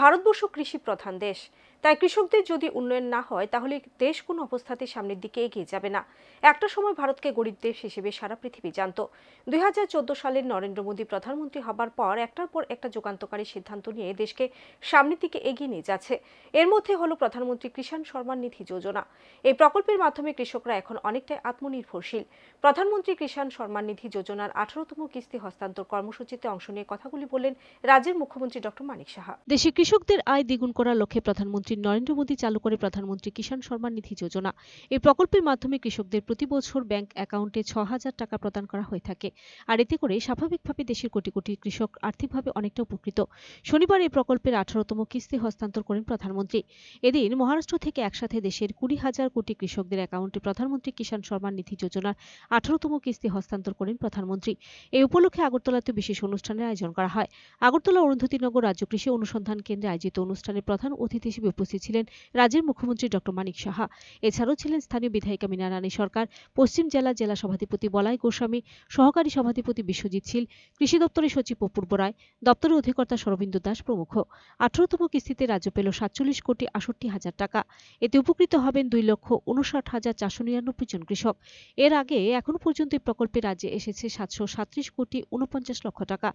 ভারতবর্ষ কৃষি প্রধান দেশ। তাই কৃষকদের যদি উন্নয়ন না হয়, তাহলে দেশ কোনো অবস্থাতে সামনের দিকে এগিয়ে যাবে না। একটা সময় ভারতকে গরিব দেশ হিসেবে সারা পৃথিবী জানত। দুই সালের নরেন্দ্র মোদী প্রধানমন্ত্রী হবার পর একটার পর একটা যুগান্তকারী সিদ্ধান্ত নিয়ে দেশকে সামনের দিকে এগিয়ে নিয়ে যাচ্ছে। এর মধ্যে হলো প্রধানমন্ত্রী কিষাণ সম্মান নিধি যোজনা। এই প্রকল্পের মাধ্যমে কৃষকরা এখন অনেকটাই আত্মনির্ভরশীল। প্রধানমন্ত্রী কিষাণ সম্মান নিধি যোজনার আঠারোতম কিস্তি হস্তান্তর কর্মসূচিতে অংশ নিয়ে কথাগুলি বললেন রাজ্যের মুখ্যমন্ত্রী ডক্টর মানিক সাহা। দেশে কৃষকদের আয় দ্বিগুণ করার লক্ষ্যে প্রধানমন্ত্রী নরেন্দ্র মোদী চালু করে প্রধানমন্ত্রী কিষাণ সম্মান নিধি যোজনা। এই প্রকল্পের মাধ্যমে কৃষকদের প্রতি বছর ব্যাংক অ্যাকাউন্টে ছ হাজার টাকা প্রদান করা হয়ে থাকে। আর এতে করে স্বাভাবিকভাবে দেশের কোটি কোটি কৃষক আর্থিকভাবে অনেকটা উপকৃত। শনিবার এই প্রকল্পের আঠারোতম কিস্তি হস্তান্তর করেন প্রধানমন্ত্রী। এদিন মহারাষ্ট্র থেকে একসাথে দেশের কুড়ি হাজার কোটি কৃষকদের অ্যাকাউন্টে প্রধানমন্ত্রী কিষাণ সম্মান নিধি যোজনার আঠারোতম কিস্তি হস্তান্তর করেন প্রধানমন্ত্রী। এই উপলক্ষে আগরতলাতে বিশেষ অনুষ্ঠানের আয়োজন করা হয়। আগরতলা অরুন্ধতিনগর রাজ্য কৃষি অনুসন্ধান কেন্দ্রে আয়োজিত অনুষ্ঠানে প্রধান অতিথি হিসেবে উপস্থিত ছিলেন রাজ্যের মুখ্যমন্ত্রী ডক্টর মানিক সাহা। এছাড়াও ছিলেন স্থানীয় বিধায়িকা মিনা রানী সরকার, পশ্চিম জেলা জেলা সভাধিপতি বলাই গোস্বামী, সহকারী সভাধিপতি বিশ্বজিৎ শীল, কৃষি দপ্তরের সচিব অপূর্ব রায়, দপ্তরের অধিকর্তা সরবিন্দু দাস প্রমুখ। আঠারোতম কিস্তিতে রাজ্য পেল সাতচল্লিশ কোটি আষট্টি হাজার টাকা। এতে উপকৃত হবেন দুই লক্ষ উনষাট হাজার চারশো নিরানব্বই জন কৃষক। এর আগে এখনও পর্যন্ত এই প্রকল্পে রাজ্যে এসেছে সাতশো সাতত্রিশ কোটি উনপঞ্চাশ লক্ষ টাকা।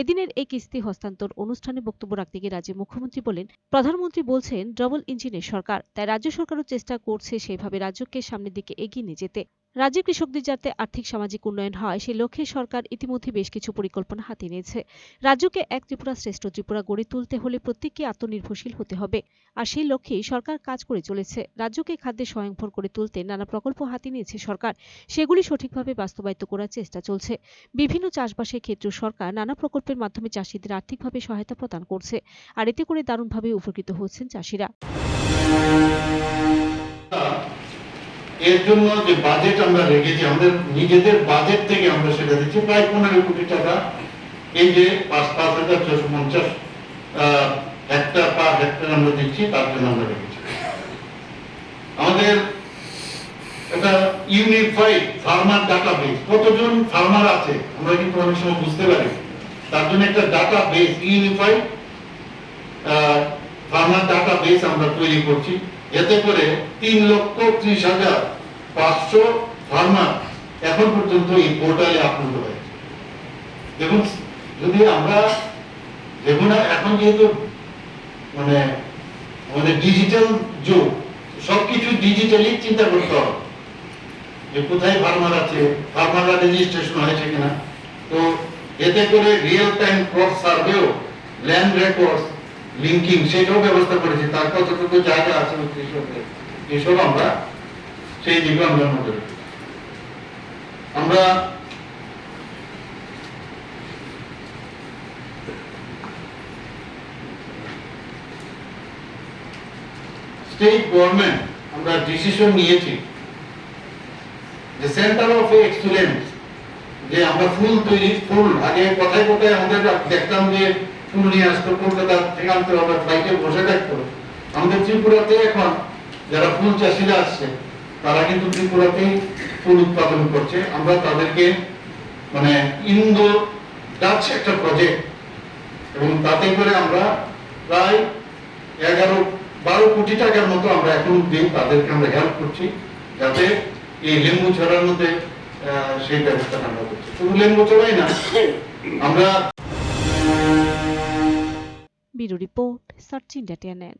এদিনের এই কিস্তি হস্তান্তর অনুষ্ঠানে বক্তব্য রাখতে গিয়ে রাজ্যের মুখ্যমন্ত্রী বলেন, প্রধানমন্ত্রী বলছেন, ডবল ইঞ্জিনের সরকার, তাই রাজ্য সরকারও চেষ্টা করছে সেভাবে রাজ্যকে সামনের দিকে এগিয়ে নিয়ে যেতে। রাজ্যের কৃষকদের যাতে আর্থিক সামাজিক উন্নয়ন হয়, সেই লক্ষ্যে সরকার ইতিমধ্যে বেশ কিছু পরিকল্পনা হাতে নিয়েছে। রাজ্যকে এক ত্রিপুরা শ্রেষ্ঠ ত্রিপুরা গড়ে তুলতে হলে প্রত্যেককে আত্মনির্ভরশীল হতে হবে। আর সেই লক্ষ্যেই সরকার কাজ করে চলেছে। রাজ্যকে খাদ্যে স্বয়ংভর করে তুলতে নানা প্রকল্প হাতে নিয়েছে সরকার। সেগুলি সঠিকভাবে বাস্তবায়িত করার চেষ্টা চলছে। বিভিন্ন চাষবাসের ক্ষেত্রে সরকার নানা প্রকল্পের মাধ্যমে চাষিদের আর্থিকভাবে সহায়তা প্রদান করছে। আর এতে করে দারুণভাবে উপকৃত হচ্ছেন চাষিরা। এর জন্য যে বাজেট আমরা রেখেছি, আমাদের নিজেদের বাজেট থেকে আমরা সেটা দিচ্ছি, প্রায় পনেরো কোটি টাকা। এই যে পাঁচ পাঁচ হাজার ছশো পঞ্চাশ হেক্টর পার হেক্টর আমরা দিচ্ছি, তার জন্য আমরা রেখেছি। আমাদের এটা ইউনিফাইড ফার্মার ডাটা বেস কতজন ফার্মার আছে, আমরা কিন্তু অনেক সময় বুঝতে পারি। তার জন্য একটা ডাটা বেস ইউনিফাইড ফার্মার আমরা তৈরি করছি। এতে করে তিন লক্ষ ত্রিশ হাজার পাঁচশো ফার্মার এখন পর্যন্ত এই পোর্টালে আপলোড হয়েছে। দেখুন, যদি আমরা দেখুন এখন যেহেতু মানে আমাদের ডিজিটাল যুগ, সবকিছু ডিজিটালি চিন্তা করতে হবে। যে কোথায় ফার্মার আছে ফার্মাররা রেজিস্ট্রেশন হয়েছে কিনা। তো এতে করে রিয়েল টাইম ক্রপ সার্ভেও ল্যান্ড রেকর্ডস লিঙ্কিং সেটাও ব্যবস্থা করেছি। তার কতটুকু জায়গা আছে এসব আমরা, সেই দিকে আমরা নজর আমরা স্টেট গভর্নমেন্ট আমরা ডিসিশন নিয়েছি যে সেন্টার অফ এক্সিলেন্স যে আমরা ফুল তৈরি, ফুল, আগে কোথায় কোথায় আমাদের দেখতাম যে নিয়ে আসতো, কলকাতা থেকে আনতে হবে ফ্লাইটে বসে থাকতো। আমাদের ত্রিপুরাতে এখন যারা ফুল চাষিরা আসছে তারা কিন্তু ত্রিপুরাতেই ফুল উৎপাদন করছে। আমরা তাদেরকে মানে ইন্দো ডাচ একটা প্রজেক্ট এবং তাতে করে আমরা প্রায় এগারো, বারো কোটি টাকার মতো আমরা এখন দিই তাদেরকে আমরা হেল্প করছি, যাতে এই লেম্বু ছড়ার মধ্যে সেই ব্যবস্থাটা আমরা করছি। শুধু লেম্বু ছড়াই না, আমরা bureau report search India TNN